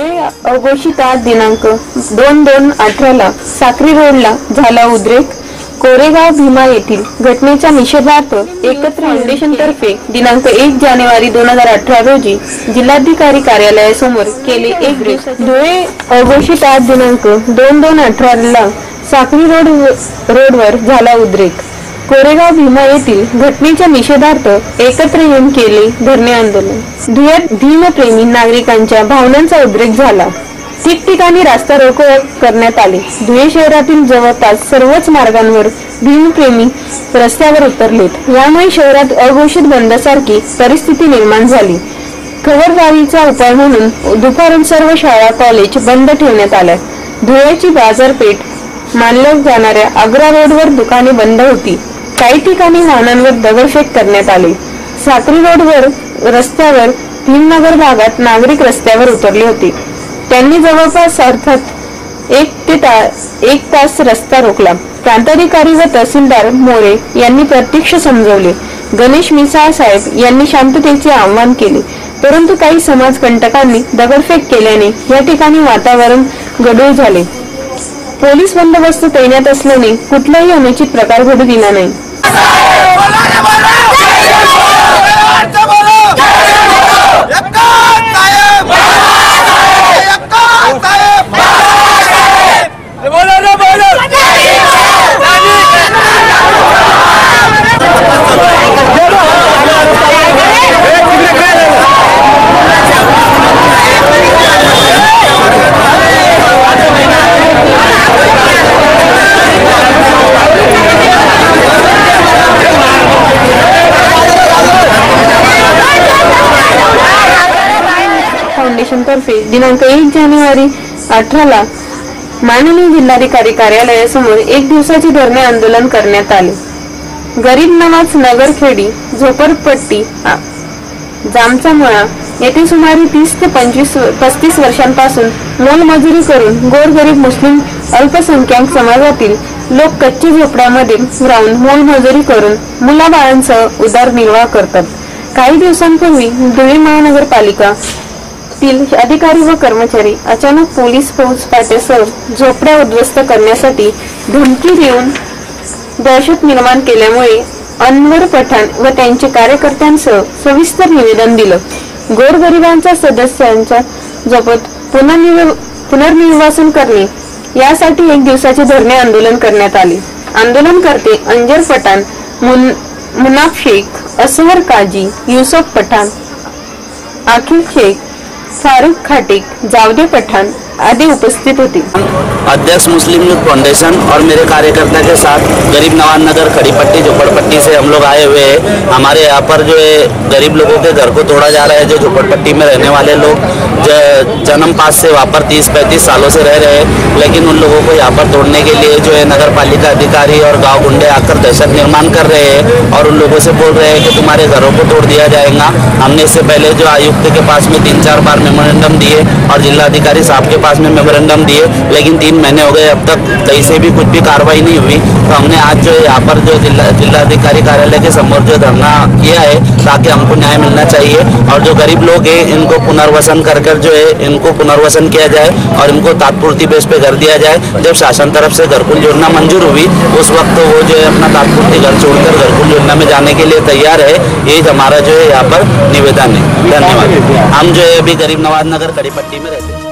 अघोषित अघोषिता दिनांक दोन दोन अठराला साक्री रोडला झाला उद्रेक. कोरेगाव भीमा येथील घटनेच्या निषेधार्थ एकत्र फाउंडेशनतर्फे दिनांक एक जानेवारी दोन हजार अठरा रोजी जिल्हाधिकारी कार्यालयासमोर केले एक धुळे अघोषित आज दिनांक दोन दोन अठराला साक्री रोड रोडवर झाला उद्रेक. कोरेगाव भीमा येथील घटनेच्या निषेधार्थ एकत्र येऊन केले धरणे आंदोलन. धुळ्यात भीमप्रेमी नागरिकांच्या भावनांचा उद्रेक झाला. ठिकठिकाणी रास्ता रोको करण्यात आले. धुळे शहरातील जवळपास सर्वच मार्गांवर भीमप्रेमी रस्त्यावर उतरलेत. यामुळे शहरात अघोषित बंदसारखी परिस्थिती निर्माण झाली. खबरदारीचा उपाय म्हणून दुपारून सर्व शाळा कॉलेज बंद ठेवण्यात आल्या. धुळ्याची बाजारपेठ मानल्या जाणाऱ्या आग्रा रोडवर दुकाने बंद होती. काही ठिकाणी वाहनांवर दगडफेक करण्यात आली. साक्री रोडवर रस्त्यावर भीमनगर भागात नागरिक रस्त्यावर उतरले होते. त्यांनी जवळपास अर्थात एक ते ता- एक तास रस्ता रोखला. प्रांताधिकारी व तहसीलदार मोरे यांनी प्रत्यक्ष समजवले. गणेश मिसाळ साहेब यांनी शांततेचे आव्हान केले. परंतु काही समाजकंटकांनी दगडफेक केल्याने या ठिकाणी वातावरण गढूळ झाले. पोलीस बंदोबस्त तैनात असल्याने कुठलाही अनुचित प्रकार घडू दिला नाही. तर्फे दिनांक एक जानेवारी अठराला माननीय जिल्हाधिकारी कार्यालयासमोर एक दिवसाचे धरणे आंदोलन करण्यात आले. गरीब नवाज नगरखेडी झोपडपट्टी आ- जामचा मळा येथे सुमारे तीस ते पंचवीस पस्तीस वर्षांपासून मोलमजुरी करून गोरगरीब मुस्लिम अल्पसंख्याक समाजातील लोक कच्ची झोपड्यामध्ये राहून मोलमजुरी करून मुलाबाळांसह उदारनिर्वाह करतात. काही दिवसांपूर्वी धुळे महानगरपालिका येथील अधिकारी व कर्मचारी अचानक पोलीस फौज पाट्यासह झोपड्या उद्ध्वस्त करण्यासाठी धमकी देऊन दहशत निर्माण केल्यामुळे अनवर पठाण व त्यांचे कार्यकर्त्यांसह सविस्तर निवेदन दिलं. गोरगरिबांच्या सदस्यांच्या जपत पुनर्निव पुनर्निर्वासन करणे यासाठी एक दिवसाचे धरणे आंदोलन करण्यात आले. आंदोलनकर्ते अंजर पठाण मुन मुनाफ शेख असवर काजी युसुफ पठाण आखिल शेख फारूक खाटिक, जावदे पठान आदि उपस्थित होते. अध्यक्ष मुस्लिम यूथ फाउंडेशन और मेरे कार्यकर्ता के साथ गरीब नवाज़ नगर खड़ी पट्टी झोपड़पट्टी से हम लोग आए हुए हैं। हमारे यहाँ पर जो है, गरीब लोगों के घर को तोड़ा जा रहा है, जो झोपड़पट्टी में रहने वाले लोग जन्म पास से वहाँ पर तीस पैंतीस सालों से रह रहे हैं। लेकिन उन लोगों को यहाँ पर तोड़ने के लिए जो है नगर पालिका अधिकारी और गाँव गुंडे आकर दहशत निर्माण कर रहे हैं और उन लोगों से बोल रहे हैं कि तुम्हारे घरों को तोड़ दिया जाएगा। हमने इससे पहले जो आयुक्त के पास में तीन चार बार मेमोरेंडम दिए और जिलाधिकारी साहब के पास में मेमोरेंडम दिए, लेकिन तीन महीने हो गए, अब तक कहीं से भी कुछ भी कार्रवाई नहीं हुई। तो हमने आज जो यहाँ पर जो जिला, जिलाधिकारी कार्यालय के समोर जो धरना किया है, ताकि हमको न्याय मिलना चाहिए और जो गरीब लोग हैं, इनको पुनर्वसन कर कर जो है, इनको पुनर्वसन किया जाए और इनको तात्पूर्ति बेस पे घर दिया जाए। जब शासन तरफ़ से घरकुल योजना मंजूर हुई, उस वक्त वो जो है अपना तात्पूर्ति घर छोड़कर घरकुल योजना में जाने के लिए तैयार है। ये हमारा जो है यहाँ पर निवेदन है। धन्यवाद। हम जो है अभी गरीब नवाज नगर कड़ी पट्टी में रहते हैं।